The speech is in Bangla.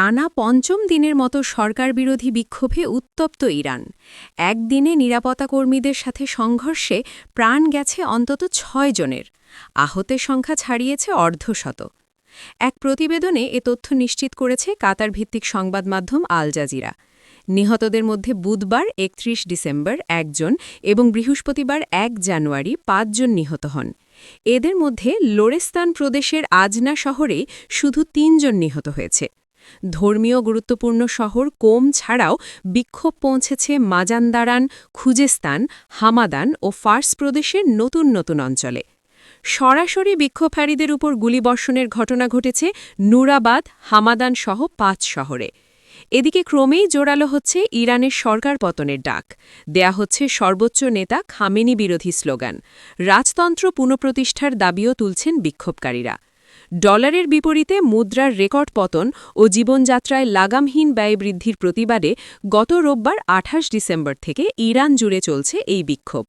টানা পঞ্চম দিনের মতো সরকার বিরোধী বিক্ষোভে উত্তপ্ত ইরান। একদিনে নিরাপত্তা কর্মীদের সাথে সংঘর্ষে প্রাণ গেছে অন্তত ছয় জনের। আহতের সংখ্যা ছাড়িয়েছে অর্ধশত। এক প্রতিবেদনে এ তথ্য নিশ্চিত করেছে কাতার ভিত্তিক সংবাদ মাধ্যম আল জাজিরা। নিহতদের মধ্যে বুধবার, একত্রিশ ডিসেম্বর, একজন এবং বৃহস্পতিবার, এক জানুয়ারি, পাঁচজন নিহত হন। এদের মধ্যে লোরেস্তান প্রদেশের আজনা শহরে শুধু তিনজন নিহত হয়েছে। ধর্মীয় গুরুত্বপূর্ণ শহর কোম ছাড়াও বিক্ষোভ পৌঁছেছে মাজানদারান, খুজেস্তান, হামাদান ও ফার্স প্রদেশের নতুন নতুন অঞ্চলে। সরাসরি বিক্ষোভকারীদের উপর গুলিবর্ষণের ঘটনা ঘটেছে নুরাবাদ, হামাদান সহ পাঁচ শহরে। এদিকে ক্রমেই জোরালো হচ্ছে ইরানের সরকার পতনের ডাক। দেয়া হচ্ছে সর্বোচ্চ নেতা খামেনি বিরোধী স্লোগান। রাজতন্ত্র পুনঃপ্রতিষ্ঠার দাবিও তুলছেন বিক্ষোভকারীরা। ডলারের বিপরীতে মুদ্রার রেকর্ড পতন ও জীবনযাত্রায় লাগামহীন ব্যয় বৃদ্ধির প্রতিবাদে গত রোববার আঠাশ ডিসেম্বর থেকে ইরান জুড়ে চলছে এই বিক্ষোভ।